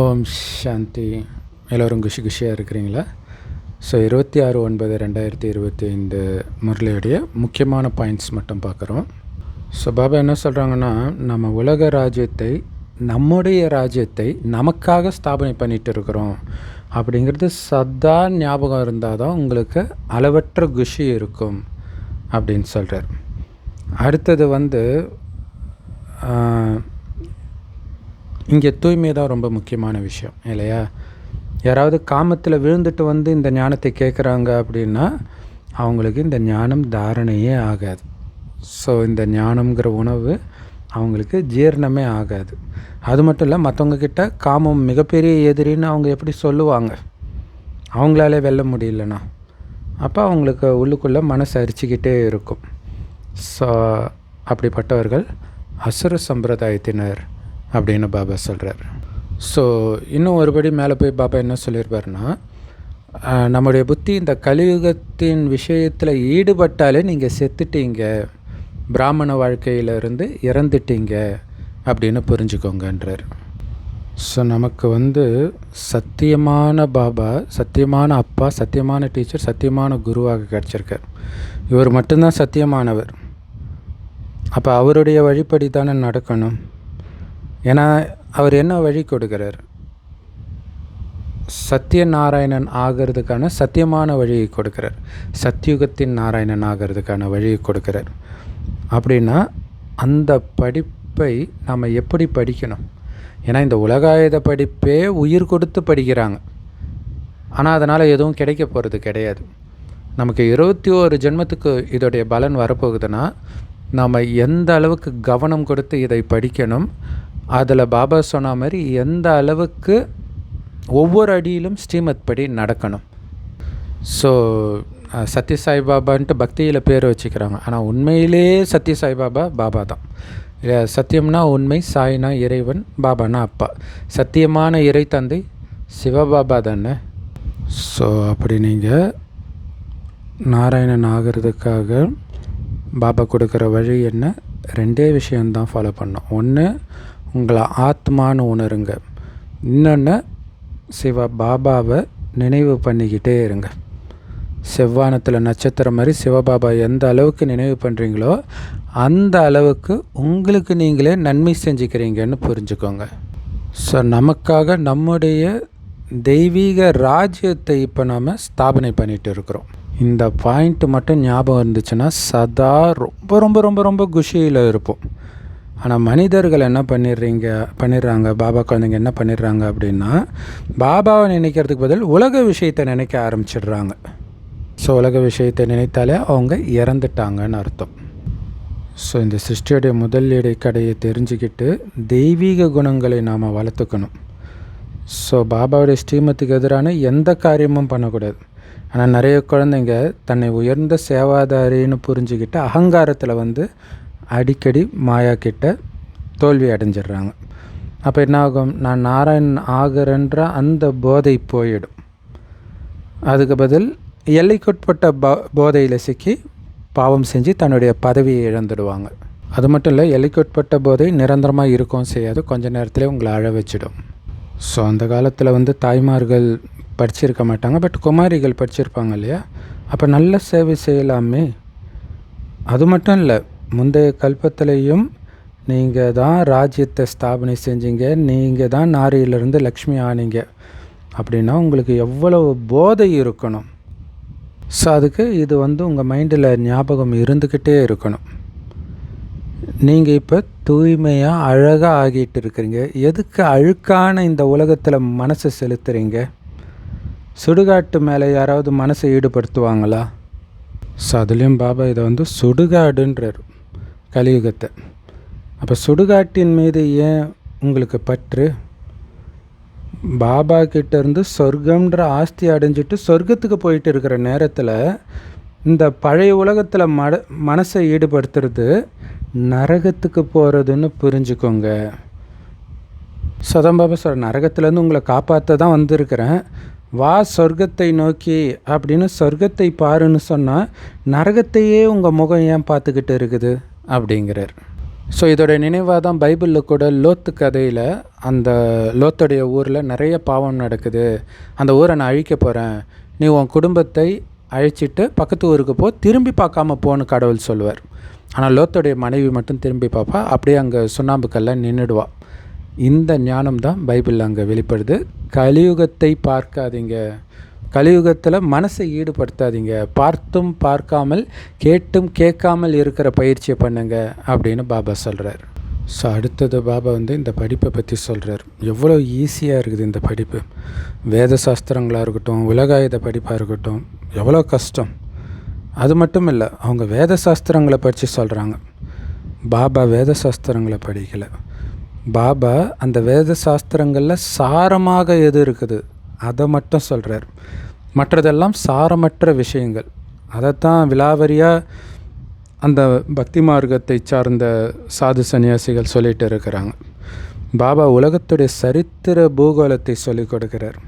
ஓம் சாந்தி. எல்லோரும் குஷி குஷியாக இருக்கிறீங்களா? ஸோ இருபத்தி ஆறு ஒன்பது ரெண்டாயிரத்தி இருபத்தி ஐந்து முரளியுடைய முக்கியமான பாயிண்ட்ஸ் மட்டும் பார்க்குறோம். ஸோ பாபா என்ன சொல்கிறாங்கன்னா நம்ம உலக ராஜ்யத்தை நம்முடைய ராஜ்யத்தை நமக்காக ஸ்தாபனை பண்ணிட்டு இருக்கிறோம். அப்படிங்கிறது சதா ஞாபகம் இருந்தால் தான் உங்களுக்கு அளவற்ற குஷி இருக்கும் அப்படின்னு சொல்கிறார் அடுத்தது வந்து இங்கே தூய்மை தான் ரொம்ப முக்கியமான விஷயம் இல்லையா? யாராவது காமத்தில் விழுந்துட்டு வந்து இந்த ஞானத்தை கேட்குறாங்க அப்படின்னா அவங்களுக்கு இந்த ஞானம் தாரணையே ஆகாது. ஸோ இந்த ஞானம்ங்கிற உணவு அவங்களுக்கு ஜீரணமே ஆகாது. அது மட்டும் இல்லை மற்றவங்கக்கிட்ட காமம் மிகப்பெரிய எதிரின்னு அவங்க எப்படி சொல்லுவாங்க? அவங்களாலே வெல்ல முடியலண்ணா அப்போ அவங்களுக்கு உள்ளுக்குள்ளே மனசு அரிச்சிக்கிட்டே இருக்கும். ஸோ அப்படிப்பட்டவர்கள் அசுர சம்பிரதாயத்தினர். அப்படின்னு பாபா சொல்கிறார் ஸோ இன்னும் ஒருபடி மேலே போய் பாபா என்ன சொல்லியிருப்பாருன்னா நம்முடைய புத்தி இந்த கலியுகத்தின் விஷயத்தில் ஈடுபட்டாலே நீங்கள் செத்துட்டீங்க. பிராமண வாழ்க்கையிலிருந்து இறந்துட்டீங்க. அப்படின்னு புரிஞ்சுக்கோங்கன்றார். ஸோ நமக்கு வந்து சத்தியமான பாபா சத்தியமான அப்பா சத்தியமான டீச்சர் சத்தியமான குருவாக கிடச்சிருக்கார். இவர் மட்டும்தான் சத்தியமானவர். அப்போ அவருடைய வழிப்படி தானே நடக்கணும்? ஏன்னா அவர் என்ன வழி கொடுக்குறார்? சத்யநாராயணன் ஆகிறதுக்கான சத்தியமான வழியை கொடுக்குறார். சத்தியுகத்தின் நாராயணன் ஆகிறதுக்கான வழியை கொடுக்குறார். அப்படின்னா அந்த படிப்பை நம்ம எப்படி படிக்கணும்? ஏன்னா இந்த உலகாயுத படிப்பே உயிர் கொடுத்து படிக்கிறாங்க. ஆனால் அதனால் எதுவும் கிடைக்க போகிறது கிடையாது. நமக்கு இருபத்தி ஓரு ஜென்மத்துக்கு இதோடைய பலன் வரப்போகுதுன்னா நம்ம எந்த அளவுக்கு கவனம் கொடுத்து இதை படிக்கணும்? அதில் பாபா சொன்ன மாதிரி எந்த அளவுக்கு ஒவ்வொரு அடியிலும் ஸ்ரீமத் படி நடக்கணும். ஸோ சத்ய சாய்பாபான்ட்டு பக்தியில் பேர் வச்சுக்கிறாங்க. ஆனால் உண்மையிலே சத்ய சாய்பாபா பாபா தான். சத்தியம்னா உண்மை சாய்னா இறைவன் பாபானா அப்பா. சத்தியமான இறை தந்தை சிவபாபா தானே. ஸோ அப்படி நீங்கள் நாராயணன் ஆகிறதுக்காக பாபா கொடுக்குற வழி என்ன? ரெண்டே விஷயந்தான் ஃபாலோ பண்ணோம் ஒன்று உங்களை ஆத்மான்னு உணருங்க. இன்னொன்று சிவ பாபாவை நினைவு பண்ணிக்கிட்டே இருங்க. செவ்வானத்தில் நட்சத்திரம் மாதிரி சிவபாபா எந்த அளவுக்கு நினைவு பண்ணுறீங்களோ அந்த அளவுக்கு உங்களுக்கு நீங்களே நன்மை செஞ்சுக்கிறீங்கன்னு புரிஞ்சுக்கோங்க. ஸோ நமக்காக நம்முடைய தெய்வீக ராஜ்யத்தை இப்போ நாம் ஸ்தாபனை பண்ணிகிட்டு இருக்கிறோம். இந்த பாயிண்ட்டு மட்டும் ஞாபகம் இருந்துச்சுன்னா சதா ரொம்ப ரொம்ப ரொம்ப ரொம்ப குஷியில் இருப்போம். ஆனால் மனிதர்கள் என்ன பண்ணிடுறீங்க பண்ணிடுறாங்க பாபா குழந்தைங்க என்ன பண்ணிடுறாங்க அப்படின்னா பாபாவை நினைக்கிறதுக்கு பதில் உலக விஷயத்தை நினைக்க ஆரம்பிச்சிடுறாங்க. ஸோ உலக விஷயத்தை நினைத்தாலே அவங்க இறந்துட்டாங்கன்னு அர்த்தம். ஸோ இந்த சிருஷ்டியுடைய முதல் இடைக்கடையை தெரிஞ்சுக்கிட்டு தெய்வீக குணங்களை நாம் வளர்த்துக்கணும். ஸோ பாபாவுடைய ஸ்ரீமத்துக்கு எதிரான எந்த காரியமும் பண்ணக்கூடாது. ஆனால் நிறைய குழந்தைங்க தன்னை உயர்ந்த சேவாதாரின்னு புரிஞ்சுக்கிட்டு அகங்காரத்தில் வந்து அடிக்கடி மாயா கிட்ட தோல்வி அடைஞ்சிடுறாங்க. அப்போ என்ன ஆகும்? நான் நாராயணன் ஆகிறன்ற அந்த போதை போயிடும். அதுக்கு பதில் எல்லைக்குட்பட்ட ப போதையில் சிக்கி பாவம் செஞ்சு தன்னுடைய பதவியை இழந்துடுவாங்க. அது மட்டும் இல்லை எல்லைக்குட்பட்ட போதை நிரந்தரமாக இருக்கும் செய்யாது. கொஞ்ச நேரத்தில் உங்களை அழ வச்சிடும். ஸோ அந்த காலத்தில் வந்து தாய்மார்கள் படிச்சிருக்க மாட்டாங்க. பட் குமாரிகள் படிச்சிருப்பாங்க இல்லையா? அப்போ நல்ல சேவை செய்யலாமே. அது மட்டும் இல்லை முந்தைய கல்பத்திலையும் நீங்கள் தான் ராஜ்யத்தை ஸ்தாபனை செஞ்சீங்க நீங்கள் தான் நாரியிலிருந்து லக்ஷ்மி ஆனீங்க அப்படின்னா உங்களுக்கு எவ்வளவு போதை இருக்கணும்? ஸோ அதுக்கு இது வந்து உங்கள் மைண்டில் ஞாபகம் இருந்துக்கிட்டே இருக்கணும். நீங்கள் இப்போ தூய்மையாக அழகாக ஆகிட்டு இருக்கிறீங்க. எதுக்கு அழுக்கான இந்த உலகத்தில் மனசை செலுத்துகிறீங்க சுடுகாட்டு மேலே யாராவது மனசை ஈடுபடுத்துவாங்களா? ஸோ அதுலேயும் பாபா இதை வந்து சுடுகாடுன்றார். கலியுகத்தை. அப்போ சுடுகாட்டின் மீது ஏன் உங்களுக்கு பற்று? பாபா கிட்டேருந்து சொர்க்கம்ன்ற ஆஸ்தி அடைஞ்சிட்டு சொர்க்கத்துக்கு போயிட்டு இருக்கிற நேரத்தில் இந்த பழைய உலகத்தில் மட மனசை ஈடுபடுத்துறது நரகத்துக்கு போகிறதுன்னு புரிஞ்சுக்கோங்க. சதம் பாபா சார் நரகத்துலேருந்து உங்களை காப்பாற்ற தான் வந்திருக்கிறேன். வா சொர்க்கத்தை நோக்கி அப்படின்னு சொர்க்கத்தை பாருன்னு சொன்னால் நரகத்தையே உங்கள் முகம் ஏன் பார்த்துக்கிட்டு இருக்குது? அப்படிங்கிறார். ஸோ இதோட நினைவாக தான் பைபிளில் கூட லோத்து கதையில் அந்த லோத்துடைய ஊரில் நிறைய பாவம் நடக்குது. அந்த ஊரை நான் அழிக்க போகிறேன் நீ உன் குடும்பத்தை அழைச்சிட்டு பக்கத்து ஊருக்கு போ. திரும்பி பார்க்காம போன்னு கடவுள் சொல்லுவார் ஆனால் லோத்துடைய மனைவி மட்டும் திரும்பி பார்ப்பா. அப்படியே அங்கே சுண்ணாம்புக்கல்ல நின்றுடுவா இந்த ஞானம் தான் பைபிளில் அங்கே வெளிப்படுது. கலியுகத்தை பார்க்காதீங்க. கலியுகத்தில் மனசை ஈடுபடுத்தாதீங்க. பார்த்தும் பார்க்காமல் கேட்டும் கேட்காமல் இருக்கிற பயிற்சியை பண்ணுங்க அப்படின்னு பாபா சொல்கிறார் ஸோ அடுத்தது பாபா வந்து இந்த படிப்பை பற்றி சொல்கிறார் எவ்வளோ ஈஸியாக இருக்குது இந்த படிப்பு. வேத சாஸ்திரங்களாக இருக்கட்டும் உலகாயுத படிப்பாக இருக்கட்டும் எவ்வளோ கஷ்டம். அது மட்டும் இல்லை அவங்க வேத சாஸ்திரங்களை படித்து சொல்கிறாங்க பாபா வேத சாஸ்திரங்களை படிக்கலை. பாபா அந்த வேத சாஸ்திரங்களில் சாரமாக எது இருக்குது? அதை மட்டும் சொல்கிறார் மற்றதெல்லாம் சாரமற்ற விஷயங்கள். அதைத்தான் விலாவரியாக அந்த பக்தி மார்க்கத்தை சார்ந்த சாது சன்னியாசிகள் சொல்லிட்டு இருக்கிறாங்க. பாபா உலகத்துடைய சரித்திர பூகோளத்தை சொல்லிக் கொடுக்கிறார்.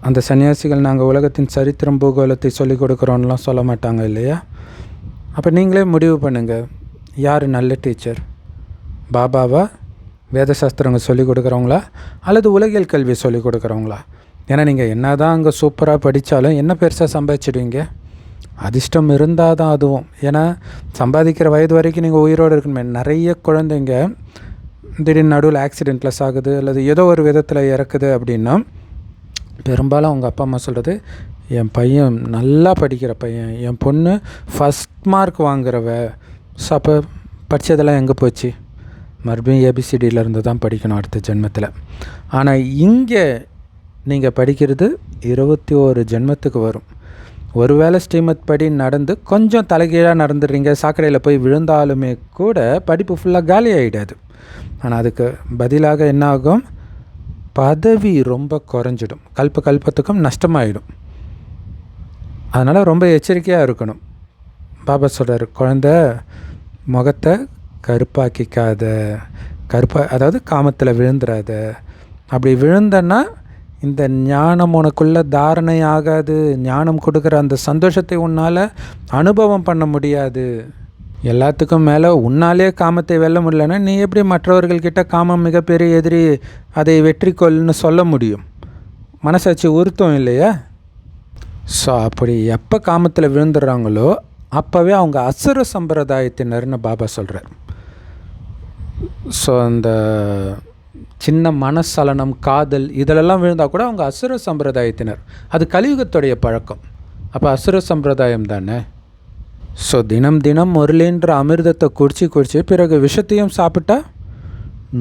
அந்த சன்னியாசிகள் நாங்கள் உலகத்தின் சரித்திரம் பூகோளத்தை சொல்லிக் கொடுக்குறோன்னெலாம் சொல்ல மாட்டாங்க இல்லையா? அப்போ நீங்களே முடிவு பண்ணுங்கள் யார் நல்ல டீச்சர்? பாபாவா? வேத சாஸ்திரங்கள் சொல்லிக் கொடுக்குறவங்களா? அல்லது உலகியல் கல்வி சொல்லிக் கொடுக்குறவங்களா? ஏன்னா நீங்கள் என்ன தான் அங்கே சூப்பராக படித்தாலும் என்ன பெருசாக சம்பாதிச்சிடுவீங்க? அதிர்ஷ்டம் இருந்தால் தான் அதுவும். ஏன்னா சம்பாதிக்கிற வயது வரைக்கும் நீங்கள் உயிரோடு இருக்கணுமே. நிறைய குழந்தைங்க திடீர்னு நடுவில் ஆக்சிடெண்ட்டில் சாகுது அல்லது ஏதோ ஒரு விதத்தில் இறக்குது அப்படின்னா பெரும்பாலும் அவங்க அப்பா அம்மா சொல்கிறது என் பையன் நல்லா படிக்கிற பையன். என் பொண்ணு ஃபஸ்ட் மார்க் வாங்குறவ. ஸோ அப்போ படித்ததெல்லாம் எங்கே போச்சு? மறுபடியும் ஏபிசிடியிலேருந்து தான் படிக்கணும் அடுத்த ஜென்மத்தில். ஆனால் இங்கே நீங்கள் படிக்கிறது இருபத்தி ஒரு ஜென்மத்துக்கு வரும். ஒருவேளை ஸ்ரீமத் படி நடந்து கொஞ்சம் தலைகீழாக நடந்துடுறீங்க சாக்கடையில் போய் விழுந்தாலுமே கூட படிப்பு ஃபுல்லாக காலி ஆகிடாது ஆனால் அதுக்கு பதிலாக என்ன ஆகும் பதவி ரொம்ப குறைஞ்சிடும். கல்ப கல்பத்துக்கும் நஷ்டமாயிடும். அதனால் ரொம்ப எச்சரிக்கையாக இருக்கணும். பாபா சொல்கிறார் குழந்த முகத்தை கருப்பாக்கிக்காத. கருப்பா அதாவது காமத்தில் விழுந்துடாத அப்படி விழுந்தன்னா இந்த ஞானம் உனக்குள்ளே தாரணை ஆகாது ஞானம் கொடுக்குற அந்த சந்தோஷத்தை உன்னால் அனுபவம் பண்ண முடியாது. எல்லாத்துக்கும் மேலே உன்னாலே காமத்தை வெல்ல முடியலன்னா நீ எப்படி மற்றவர்கள்கிட்ட காமம் மிகப்பெரிய எதிரி அதை வெற்றி கொள்னு சொல்ல முடியும்? மனசாட்சி உருத்தம் இல்லையா? ஸோ அப்படி எப்போ காமத்தில் விழுந்துடுறாங்களோ அப்போவே அவங்க அசுர சம்பிரதாயத்தினர்னு பாபா சொல்கிறார் ஸோ அந்த சின்ன மனசலனம் காதல் இதிலெல்லாம் விழுந்தால் கூட அவங்க அசுர சம்பிரதாயத்தினர். அது கலியுகத்துடைய பழக்கம். அப்போ அசுர சம்பிரதாயம் தானே? ஸோ தினம் தினம் முரளின்ற அமிர்தத்தை குடிச்சு குடிச்சு பிறகு விஷத்தையும் சாப்பிட்டா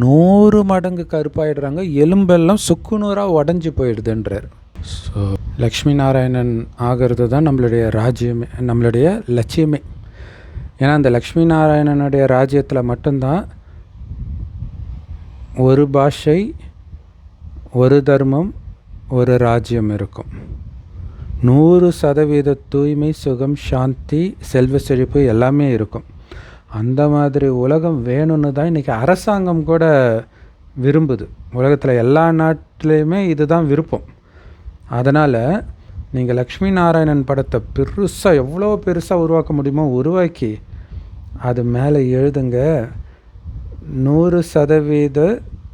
நூறு மடங்கு கருப்பாயிடுறாங்க. எலும்பெல்லாம் சுக்குநூறாக உடஞ்சி போயிடுதுன்றார். ஸோ லக்ஷ்மி நாராயணன் ஆகிறது தான் நம்மளுடைய ராஜ்யமே நம்மளுடைய லட்சியமே. ஏன்னா அந்த லக்ஷ்மி நாராயணனுடைய ராஜ்யத்தில் மட்டும்தான் ஒரு பாஷை ஒரு தர்மம் ஒரு ராஜ்யம் இருக்கும். நூறு சதவீத தூய்மை சுகம் சாந்தி செல்வ செழிப்பு எல்லாமே இருக்கும். அந்த மாதிரி உலகம் வேணும்னு தான் இன்றைக்கி அரசாங்கம் கூட விரும்புது. உலகத்தில் எல்லா நாட்டிலையுமே இதுதான் விருப்பம். அதனால் நீங்கள் லக்ஷ்மி நாராயணன் படத்தை பெருசாக எவ்வளோ பெருசாக உருவாக்க முடியுமோ உருவாக்கி அது மேலே எழுதுங்க. நூறு சதவீத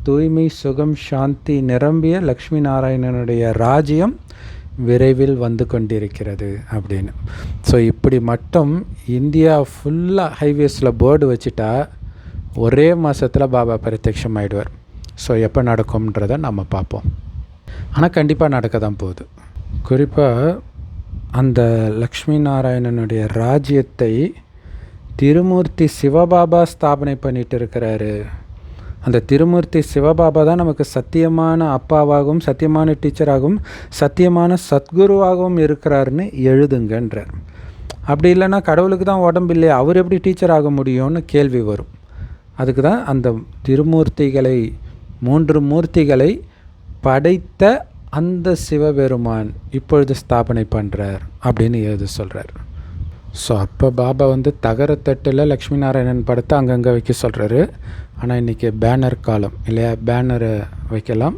தூய்மை சுகம் சாந்தி நிரம்பிய லக்ஷ்மி நாராயணனுடைய ராஜ்யம் விரைவில் வந்து கொண்டிருக்கிறது அப்படின்னு. ஸோ இப்படி மட்டும் இந்தியா ஃபுல்லாக ஹைவேஸில் போர்டு வச்சுட்டா ஒரே மாதத்தில் பாபா பிரத்யக்ஷம் ஆகிடுவார் ஸோ எப்போ நடக்கும்ன்றதை நம்ம பார்ப்போம். ஆனால் கண்டிப்பாக நடக்க தான் போகுது. குறிப்பாக அந்த லக்ஷ்மி நாராயணனுடைய ராஜ்யத்தை திருமூர்த்தி சிவபாபா ஸ்தாபனை பண்ணிட்டு இருக்கிறாரு அந்த திருமூர்த்தி சிவபாபா தான் நமக்கு சத்தியமான அப்பாவாகவும் சத்தியமான டீச்சராகவும் சத்தியமான சத்குருவாகவும் இருக்கிறாருன்னு எழுதுங்கன்றார். அப்படி இல்லைன்னா கடவுளுக்கு தான் உடம்பு இல்லையா அவர் எப்படி டீச்சர் ஆக முடியும்னு கேள்வி வரும். அதுக்கு தான் அந்த திருமூர்த்திகளை மூன்று மூர்த்திகளை படைத்த அந்த சிவபெருமான் இப்பொழுது ஸ்தாபனை பண்ணுறார் அப்படின்னு எழுத சொல்கிறார் ஸோ அப்போ பாபா வந்து தகரத்தட்டில் லக்ஷ்மி நாராயணன் படத்தை அங்கங்கே வைக்க சொல்கிறாரு ஆனால் இன்றைக்கி பேனர் காலம் இல்லையா? பேனரை வைக்கலாம்.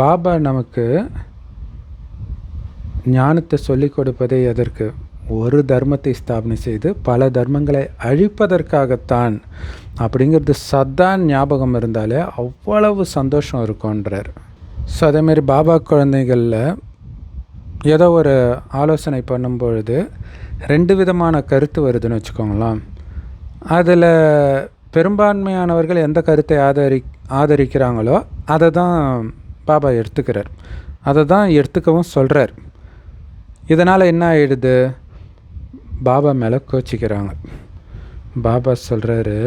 பாபா நமக்கு ஞானத்தை சொல்லிக் கொடுப்பதே எதற்கு? ஒரு தர்மத்தை ஸ்தாபனை செய்து பல தர்மங்களை அழிப்பதற்காகத்தான். அப்படிங்கிறது சதா ஞாபகம் இருந்தாலே அவ்வளவு சந்தோஷம் இருக்கும்ன்றார். ஸோ அதேமாரி பாபா குழந்தைகளில் ஏதோ ஒரு ஆலோசனை பண்ணும்பொழுது ரெண்டு விதமான கருத்து வருதுன்னு வச்சுக்கோங்களேன். அதில் பெரும்பான்மையானவர்கள் எந்த கருத்தை ஆதரி ஆதரிக்கிறாங்களோ அதை தான் பாபா எடுத்துக்கிறார். அதை தான் எடுத்துக்கவும் சொல்கிறார் இதனால் என்ன ஆகிடுது பாபா மேலே கோச்சிக்கிறாங்க. பாபா சொல்கிறாரு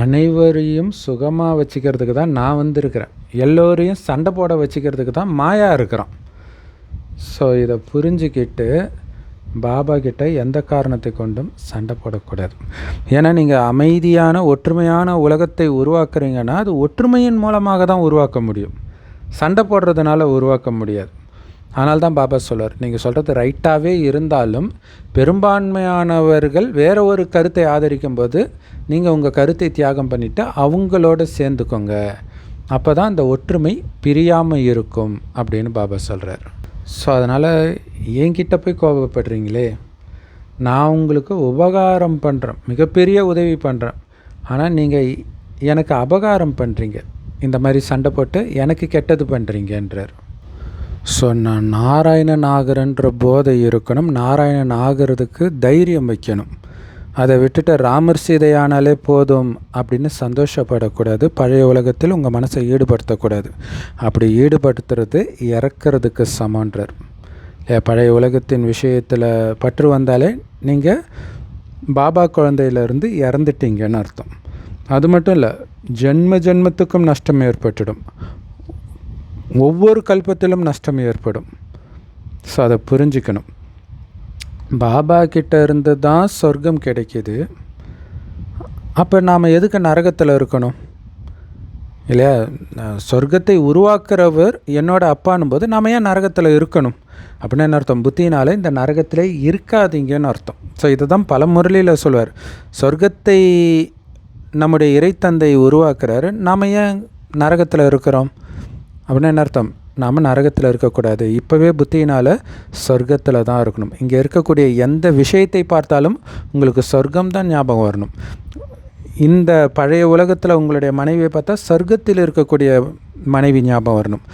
அனைவரையும் சுகமாக வச்சுக்கிறதுக்கு தான் நான் வந்திருக்கிறேன். எல்லோரையும் சண்டை போட வச்சுக்கிறதுக்கு தான் மாயா இருக்கிறோம் ஸோ இதை புரிஞ்சுக்கிட்டு பாபா கிட்ட எந்த காரணத்தை கொண்டும் சண்டை போடக்கூடாது. ஏன்னா நீங்கள் அமைதியான ஒற்றுமையான உலகத்தை உருவாக்குறீங்கன்னா அது ஒற்றுமையின் மூலமாக தான் உருவாக்க முடியும். சண்டை போடுறதுனால உருவாக்க முடியாது. ஆனால் தான் பாபா சொல்வார் நீங்கள் சொல்கிறது ரைட்டாகவே இருந்தாலும் பெரும்பான்மையானவர்கள் வேற ஒரு கருத்தை ஆதரிக்கும்போது நீங்கள் உங்கள் கருத்தை தியாகம் பண்ணிவிட்டு அவங்களோட சேர்ந்துக்கோங்க. அப்போ தான் அந்த ஒற்றுமை பிரியாமல் இருக்கும் அப்படின்னு பாபா சொல்கிறார் ஸோ அதனால் என்கிட்ட போய் கோபப்படுறீங்களே? நான் உங்களுக்கு உபகாரம் பண்ணுறேன் மிகப்பெரிய உதவி பண்ணுறேன் ஆனால் நீங்கள் எனக்கு அபகாரம் பண்ணுறீங்க இந்த மாதிரி சண்டை போட்டு எனக்கு கெட்டது பண்ணுறீங்கன்றார் ஸோ நான் நாராயணன் ஆகிறன்ற போதை இருக்கணும். நாராயணன் ஆகிறதுக்கு தைரியம் வைக்கணும். அதை விட்டுட்டு ராமர் சீதையானாலே போதும் அப்படின்னு சந்தோஷப்படக்கூடாது. பழைய உலகத்தில் உங்கள் மனசை ஈடுபடுத்தக்கூடாது. அப்படி ஈடுபடுத்துறது இறக்கிறதுக்கு சமன்றார். பழைய உலகத்தின் விஷயத்தில் பற்று வந்தாலே நீங்கள் பாபா குழந்தையிலேருந்து இறந்துட்டீங்கன்னு அர்த்தம். அது மட்டும் இல்லை ஜென்ம ஜென்மத்துக்கும் நஷ்டம் ஏற்பட்டுடும். ஒவ்வொரு கல்பத்திலும் நஷ்டம் ஏற்படும். ஸோ அதை புரிஞ்சுக்கணும். பாபா கிட்ட இருந்து தான் சொர்க்கம் கிடைக்கிது. அப்போ நாம் எதுக்கு நரகத்தில் இருக்கணும்? இல்லையா? சொர்க்கத்தை உருவாக்குறவர் என்னோட அப்பானும் போது நாம் ஏன் நரகத்தில் இருக்கணும்? அப்படின்னு என்ன அர்த்தம்? புத்தினால இந்த நரகத்தில் இருக்காதீங்கன்னு அர்த்தம். ஸோ இதை தான் பல முரளியில் சொல்லுவார் சொர்க்கத்தை நம்முடைய இறைத்தந்தை உருவாக்குறாரு. நாம் ஏன் நரகத்தில் இருக்கிறோம்? அப்படின்னு என்ன அர்த்தம்? நாம் நரகத்தில் இருக்கக்கூடாது. இப்போவே புத்தியினால் சொர்க்கத்தில் தான் இருக்கணும். இங்கே இருக்கக்கூடிய எந்த விஷயத்தை பார்த்தாலும் உங்களுக்கு சொர்க்கம் தான் ஞாபகம் வரணும். இந்த பழைய உலகத்தில் உங்களுடைய மனைவியை பார்த்தா சொர்க்கத்தில் இருக்கக்கூடிய மனைவி ஞாபகம் வரணும்.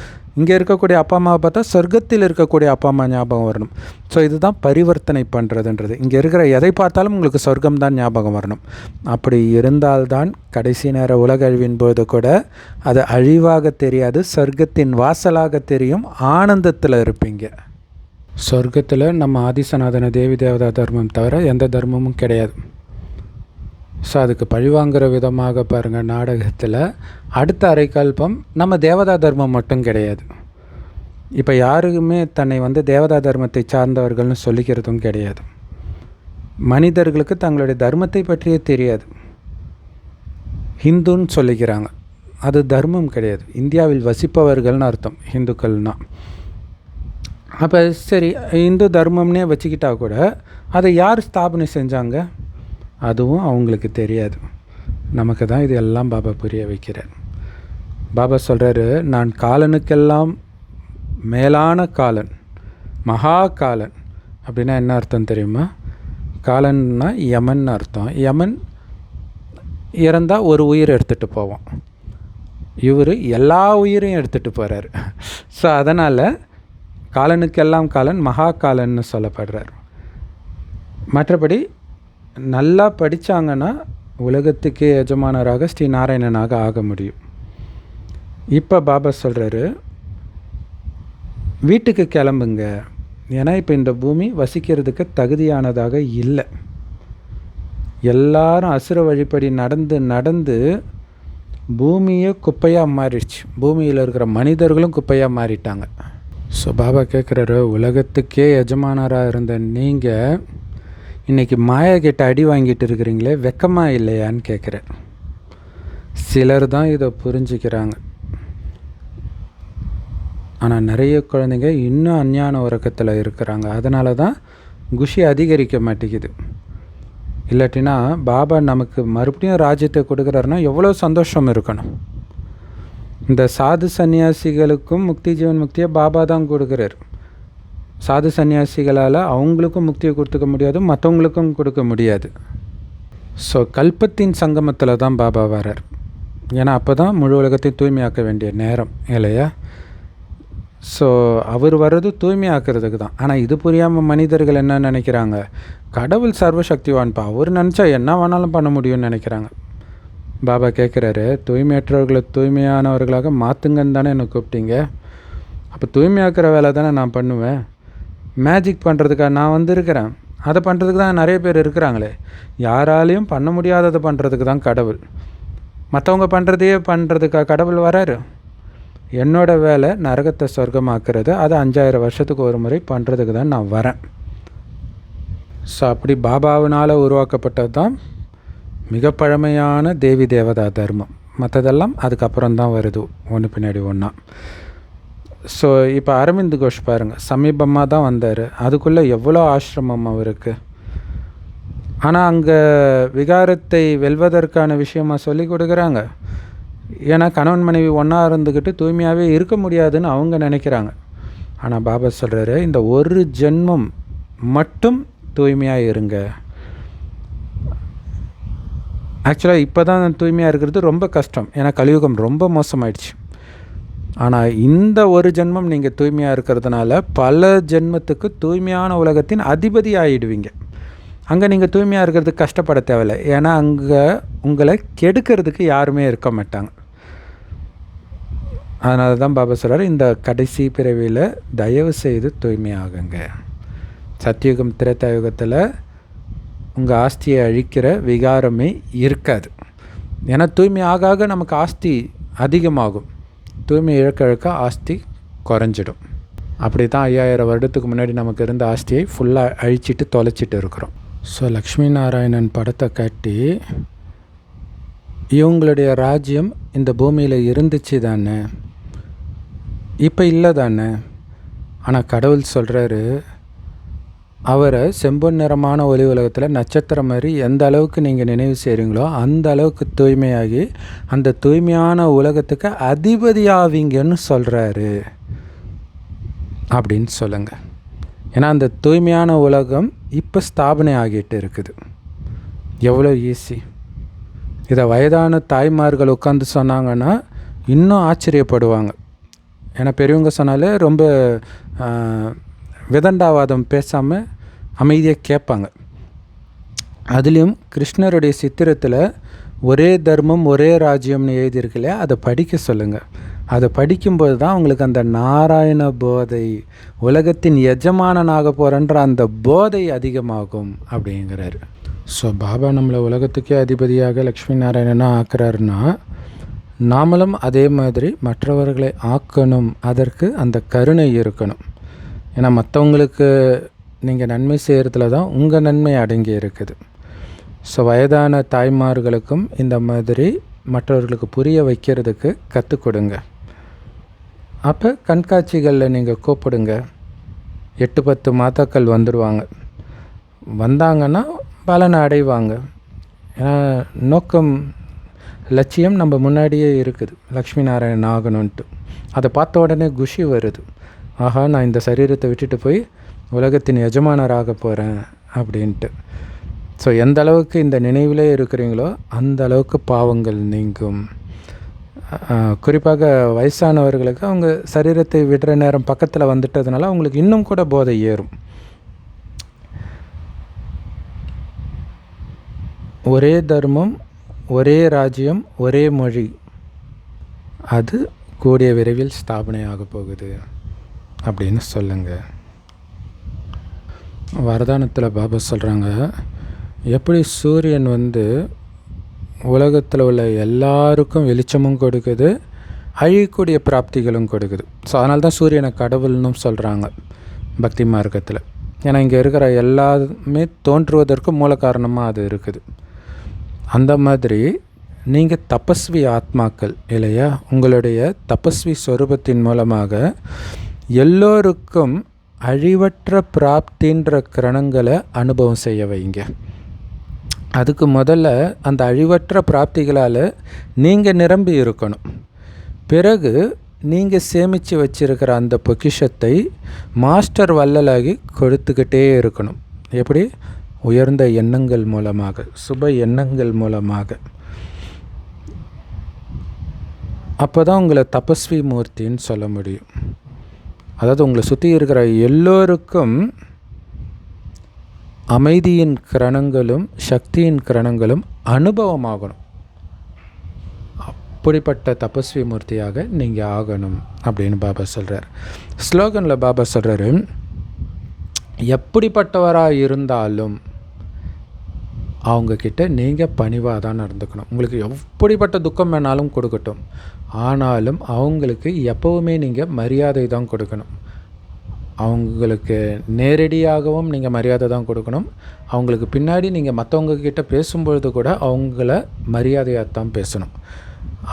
இங்கே இருக்கக்கூடிய அப்பா அம்மாவை பார்த்தா சொர்க்கத்தில் இருக்கக்கூடிய அப்பா அம்மா ஞாபகம் வரணும். ஸோ இதுதான் பரிவர்த்தனை பண்ணுறதுன்றது இங்கே இருக்கிற எதை பார்த்தாலும் உங்களுக்கு சொர்க்கம் தான் ஞாபகம் வரணும். அப்படி இருந்தால்தான் கடைசி நேர உலக அழிவின் போது கூட அது அழிவாக தெரியாது சொர்க்கத்தின் வாசலாக தெரியும் ஆனந்தத்தில் இருப்பீங்க. சொர்க்கத்தில் நம்ம ஆதிசநாதன தேவி தேவதா தர்மம் தவிர எந்த தர்மமும் கிடையாது. ஸோ அதுக்கு பழிவாங்கிற விதமாக பாருங்கள் நாடகத்தில் அடுத்த அரைக்கல்பம் நம்ம தேவதா தர்மம் மட்டும் கிடையாது. இப்போ யாருக்குமே தன்னை வந்து தேவதா தர்மத்தை சார்ந்தவர்கள்னு சொல்லிக்கிறதும் கிடையாது. மனிதர்களுக்கு தங்களுடைய தர்மத்தை பற்றியே தெரியாது. ஹிந்துன்னு சொல்லிக்கிறாங்க. அது தர்மம் கிடையாது. இந்தியாவில் வசிப்பவர்கள்னு அர்த்தம் ஹிந்துக்கள்னால் அப்போ சரி இந்து தர்மம்னே வச்சுக்கிட்டா கூட அதை யார் ஸ்தாபனை செஞ்சாங்க? அதுவும் அவங்களுக்கு தெரியாது. நமக்கு தான் இது எல்லாம் பாபா புரிய வைக்கிறார். பாபா சொல்கிறாரு நான் காலனுக்கெல்லாம் மேலான காலன் மகா காலன். அப்படின்னா என்ன அர்த்தம் தெரியுமா? காலன்னா யமன் அர்த்தம். யமன் இறந்தால் ஒரு உயிர் எடுத்துகிட்டு போவோம் இவர் எல்லா உயிரையும் எடுத்துகிட்டு போகிறார் ஸோ அதனால் காலனுக்கெல்லாம் காலன் மகா காலன்னு சொல்லப்படுறார். மற்றபடி நல்லா படித்தாங்கன்னா உலகத்துக்கே எஜமானராக ஸ்ரீ நாராயணனாக ஆக முடியும். இப்போ பாபா சொல்கிறாரு வீட்டுக்கு கிளம்புங்க. ஏன்னா இப்போ இந்த பூமி வசிக்கிறதுக்கு தகுதியானதாக இல்லை. எல்லாரும் அசுர வழிப்படி நடந்து நடந்து பூமியே குப்பையாக மாறிடுச்சு. பூமியில் இருக்கிற மனிதர்களும் குப்பையாக மாறிட்டாங்க. ஸோ பாபா கேட்குறாரு உலகத்துக்கே எஜமானராக இருந்த நீங்கள் இன்றைக்கி மாயா கிட்ட அடி வாங்கிட்டு இருக்கிறீங்களே வெக்கமாக இல்லையான்னு கேட்குறேன் சிலர் தான் இதை புரிஞ்சுக்கிறாங்க. ஆனால் நிறைய குழந்தைங்க இன்னும் அஞ்ஞான உறக்கத்தில் இருக்கிறாங்க. அதனால தான் குஷி அதிகரிக்க மாட்டேங்குது. இல்லாட்டினா பாபா நமக்கு மறுபடியும் ராஜ்யத்தை கொடுக்குறாருன்னா எவ்வளோ சந்தோஷம் இருக்கணும். இந்த சாது சன்னியாசிகளுக்கும் முக்தி ஜீவன் முக்தியை பாபா தான் கொடுக்குறாரு. சாது சன்னியாசிகளால் அவங்களுக்கும் முக்தியை கொடுத்துக்க முடியாது மற்றவங்களுக்கும் கொடுக்க முடியாது. ஸோ கல்பத்தின் சங்கமத்தில் தான் பாபா வரார். ஏன்னா அப்போ தான் முழு உலகத்தையும் தூய்மையாக்க வேண்டிய நேரம் இல்லையா? ஸோ அவர் வர்றது தூய்மையாக்குறதுக்கு தான். ஆனால் இது புரியாமல் மனிதர்கள் என்ன நினைக்கிறாங்க? கடவுள் சர்வசக்திவான்ப்பா அவர் நினச்சா என்ன வேணாலும் பண்ண முடியும்னு நினைக்கிறாங்க. பாபா கேட்குறாரு தூய்மையற்றவர்களை தூய்மையானவர்களாக மாற்றுங்கன்னு தானே என்னை கூப்பிட்டீங்க. அப்போ தூய்மையாக்குற வேலை தானே நான் பண்ணுவேன். மேஜிக் பண்ணுறதுக்காக நான் வந்திருக்கிறேன். அதை பண்ணுறதுக்கு தான் நிறைய பேர் இருக்கிறாங்களே. யாராலையும் பண்ண முடியாததை பண்ணுறதுக்கு தான் கடவுள். மற்றவங்க பண்ணுறதையே பண்ணுறதுக்காக கடவுள் வராரு? என்னோடய வேலை நரகத்தை சொர்க்கமாக்குறது. அதை அஞ்சாயிரம் வருஷத்துக்கு ஒரு முறை பண்ணுறதுக்கு தான் நான் வரேன். ஸோ அப்படி பாபாவினால் உருவாக்கப்பட்டது தான் மிக பழமையான தேவி தேவதா தர்மம். மற்றதெல்லாம் அதுக்கப்புறம் தான் வருது. ஒன்று பின்னாடி ஒன்றா ஸோ இப்போ அரவிந்த் கோஷ் பாருங்கள் சமீபமாக தான் வந்தார். அதுக்குள்ளே எவ்வளோ ஆசிரமம் அவருக்கு? ஆனால் அங்கே விகாரத்தை வெல்வதற்கான விஷயமா சொல்லி கொடுக்குறாங்க. ஏன்னா கணவன் மனைவி ஒன்றா இருந்துக்கிட்டு தூய்மையாகவே இருக்க முடியாதுன்னு அவங்க நினைக்கிறாங்க. ஆனால் பாபா சொல்கிறாரு இந்த ஒரு ஜென்மம் மட்டும் தூய்மையாக இருங்க. ஆக்சுவலாக இப்போ தான் தூய்மையாக இருக்கிறது ரொம்ப கஷ்டம். ஏன்னா கலியுகம் ரொம்ப மோசமாயிடுச்சு. ஆனால் இந்த ஒரு ஜென்மம் நீங்கள் தூய்மையாக இருக்கிறதுனால பல ஜென்மத்துக்கு தூய்மையான உலகத்தின் அதிபதி ஆகிடுவீங்க அங்கே நீங்கள் தூய்மையாக இருக்கிறதுக்கு கஷ்டப்பட தேவையில்லை. ஏன்னா அங்கே உங்களை கெடுக்கிறதுக்கு யாருமே இருக்க மாட்டாங்க. அதனால தான் பாபா சொல்கிறார் இந்த கடைசி பிறவியில் தயவு செய்து தூய்மையாகுங்க. சத்தியுகம் திரேத்தாயுகத்தில் உங்கள் ஆஸ்தியை அழிக்கிற விகாரமே இருக்காது. ஏன்னா தூய்மை ஆக ஆக நமக்கு ஆஸ்தி அதிகமாகும். தூய்மை இழக்க இழக்க ஆஸ்தி குறைஞ்சிடும். அப்படி தான் ஐயாயிரம் வருடத்துக்கு முன்னாடி நமக்கு இருந்த ஆஸ்தியை ஃபுல்லாக அழிச்சிட்டு தொலைச்சிட்டு இருக்கிறோம். ஸோ லக்ஷ்மி நாராயணன் படத்தை காட்டி இவங்களுடைய ராஜ்யம் இந்த பூமியில் இருந்துச்சு தானே? இப்போ இல்லை தானே? ஆனால் கடவுள் சொல்கிறாரு அவரை செம்பொன் நிறமான ஒளி உலகத்தில் நட்சத்திரம் மாதிரி எந்த அளவுக்கு நீங்கள் நினைவு செய்கிறீங்களோ அந்த அளவுக்கு தூய்மையாகி அந்த தூய்மையான உலகத்துக்கு அதிபதியாவீங்கன்னு சொல்கிறாரு அப்படின்னு சொல்லுங்கள் ஏன்னா அந்த தூய்மையான உலகம் இப்போ ஸ்தாபனை ஆகிட்டு இருக்குது. எவ்வளோ ஈஸி இதை வயதான தாய்மார்கள் உட்காந்து சொன்னாங்கன்னா இன்னும் ஆச்சரியப்படுவாங்க. ஏன்னா பெரியவங்க சொன்னாலே ரொம்ப விதண்டாவாதம் பேசாமல் அமைதியாக கேட்பாங்க. அதுலேயும் கிருஷ்ணருடைய சித்திரத்தில் ஒரே தர்மம் ஒரே ராஜ்யம்னு எழுதியிருக்கு இல்லையா அதை படிக்க சொல்லுங்கள் அதை படிக்கும்போது தான் உங்களுக்கு அந்த நாராயண போதை உலகத்தின் எஜமானனாக போகிறன்ற அந்த போதை அதிகமாகும் அப்படிங்கிறாரு. ஸோ பாபா நம்மளை உலகத்துக்கே அதிபதியாக லக்ஷ்மி நாராயணனாக ஆக்குறாருன்னா நாமளும் அதே மாதிரி மற்றவர்களை ஆக்கணும். அதற்கு அந்த கருணை இருக்கணும். ஏன்னா மற்றவங்களுக்கு நீங்கள் நன்மை செய்கிறதுல தான் உங்கள் நன்மை அடங்கி இருக்குது ஸோ வயதான தாய்மார்களுக்கும் இந்த மாதிரி மற்றவர்களுக்கு புரிய வைக்கிறதுக்கு கற்றுக் கொடுங்க. அப்போ கண்காட்சிகளில் நீங்கள் கூப்பிடுங்க. எட்டு பத்து மாதாக்கள் வந்துடுவாங்க வந்தாங்கன்னா பலனை அடைவாங்க. ஏன்னா நோக்கம் லட்சியம் நம்ம முன்னாடியே இருக்குது. லக்ஷ்மி நாராயணன் ஆகணுன்ட்டு அதை பார்த்த உடனே குஷி வருது. ஆஹா நான் இந்த சரீரத்தை விட்டுட்டு போய் உலகத்தின் எஜமானராக போகிறேன் அப்படின்ட்டு. ஸோ எந்த அளவுக்கு இந்த நினைவிலே இருக்கிறீங்களோ அந்த அளவுக்கு பாவங்கள் நீங்கும். குறிப்பாக வயசானவர்களுக்கு அவங்க சரீரத்தை விடுற நேரம் பக்கத்தில் வந்துட்டதுனால அவங்களுக்கு இன்னும் கூட போதை ஏறும். ஒரே தர்மம் ஒரே ராஜ்யம் ஒரே மொழி அது கூடிய விரைவில் ஸ்தாபனை போகுது அப்படின்னு சொல்லுங்கள் வரதானத்தில் பாபா சொல்கிறாங்க எப்படி சூரியன் வந்து உலகத்தில் உள்ள எல்லாருக்கும் வெளிச்சமும் கொடுக்குது அழியக்கூடிய பிராப்திகளும் கொடுக்குது. ஸோ அதனால தான் சூரியனை கடவுள்னும் சொல்கிறாங்க பக்தி மார்க்கத்தில். ஏன்னா இங்கே இருக்கிற எல்லாமே தோன்றுவதற்கு மூல காரணமாக அது இருக்குது. அந்த மாதிரி நீங்கள் தபஸ்வி ஆத்மாக்கள் இல்லையா? உங்களுடைய தபஸ்வி ஸ்வரூபத்தின் மூலமாக எல்லோருக்கும் அழிவற்ற பிராப்தின்ற கிரணங்களை அனுபவம் செய்ய வைங்க. அதுக்கு முதல்ல அந்த அழிவற்ற பிராப்திகளால் நீங்கள் நிரம்பி இருக்கணும். பிறகு நீங்கள் சேமித்து வச்சிருக்கிற அந்த பொக்கிஷத்தை மாஸ்டர் வள்ளலாகி கொடுத்துக்கிட்டே இருக்கணும். எப்படி? உயர்ந்த எண்ணங்கள் மூலமாக சுப எண்ணங்கள் மூலமாக. அப்போ தான் உங்களை தபஸ்வி மூர்த்தின்னு சொல்ல முடியும். அதாவது உங்களை சுற்றி இருக்கிற எல்லோருக்கும் அமைதியின் கிரணங்களும் சக்தியின் கிரணங்களும் அனுபவமாகணும். அப்படிப்பட்ட தபஸ்வி மூர்த்தியாக நீங்கள் ஆகணும் அப்படின்னு பாபா சொல்கிறார் ஸ்லோகனில் பாபா சொல்கிறாரு எப்படிப்பட்டவராக இருந்தாலும் அவங்கக்கிட்ட நீங்கள் பணிவாக தான் நடந்துக்கணும். உங்களுக்கு எப்படிப்பட்ட துக்கம் வேணாலும் கொடுக்கட்டும். ஆனாலும் அவங்களுக்கு எப்போவுமே நீங்கள் மரியாதை தான் கொடுக்கணும். அவங்களுக்கு நேரடியாகவும் நீங்கள் மரியாதை தான் கொடுக்கணும். அவங்களுக்கு பின்னாடி நீங்கள் மற்றவங்க கிட்ட பேசும்பொழுது கூட அவங்கள மரியாதையாக தான் பேசணும்.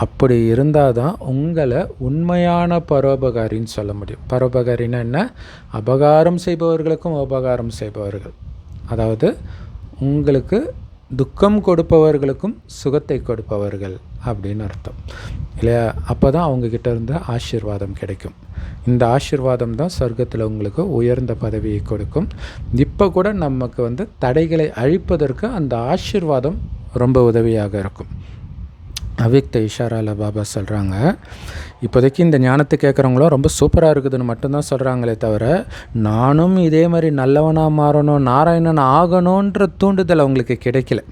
அப்படி இருந்தால் தான் உங்களை உண்மையான பரோபகாரின்னு சொல்ல முடியும். பரோபகாரின்னா என்ன? அபகாரம் செய்பவர்களுக்கும் உபகாரம் செய்பவர்கள். அதாவது உங்களுக்கு துக்கம் கொடுப்பவர்களுக்கும் சுகத்தை கொடுப்பவர்கள் அப்படின்னு அர்த்தம். இல்லையா? அப்போ தான் அவங்கக்கிட்ட இருந்து ஆசீர்வாதம் கிடைக்கும். இந்த ஆசீர்வாதம் தான் சொர்க்கத்தில் உங்களுக்கு உயர்ந்த பதவியை கொடுக்கும். இப்போ கூட நமக்கு வந்து தடைகளை அழிப்பதற்கு அந்த ஆசீர்வாதம் ரொம்ப உதவியாக இருக்கும். அவிக்த இஷாரால பாபா சொல்கிறாங்க இப்போதைக்கு இந்த ஞானத்தை கேட்குறவங்களும் ரொம்ப சூப்பராக இருக்குதுன்னு மட்டும்தான் சொல்கிறாங்களே தவிர நானும் இதே மாதிரி நல்லவனாக மாறணும் நாராயணன் ஆகணுன்ற தூண்டுதல் அவங்களுக்கு கிடைக்கல.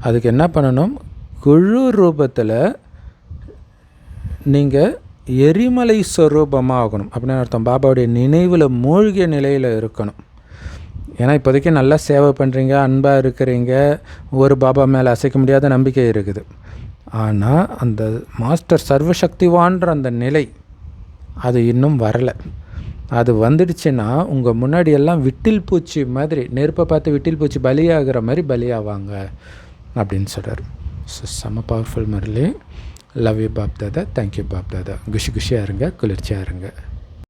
அதுக்கு என்ன பண்ணணும்? குழு ரூபத்தில் நீங்கள் எரிமலை ஸ்வரூபமாக ஆகணும் அப்படின்னு அர்த்தம். பாபாவுடைய நினைவில் மூழ்கிய நிலையில் இருக்கணும். ஏன்னா இப்போதைக்கு நல்லா சேவை பண்ணுறீங்க அன்பாக இருக்கிறீங்க ஒரு பாபா மேலே அசைக்க முடியாத நம்பிக்கை இருக்குது. ஆனால் அந்த மாஸ்டர் சர்வசக்திவான்ற அந்த நிலை அது இன்னும் வரலை. அது வந்துடுச்சுன்னா உங்கள் முன்னாடி எல்லாம் விட்டில் பூச்சி மாதிரி நெருப்பை பார்த்து விட்டில் பூச்சி பலியாகிற மாதிரி பலியாவாங்க அப்படின்னு சொல்கிறார் ஸோ செம்ம powerful Murali. Love you pop Dada. Thank you pop தாதா. குஷி குஷியாக இருங்க குளிர்ச்சியாக இருங்க.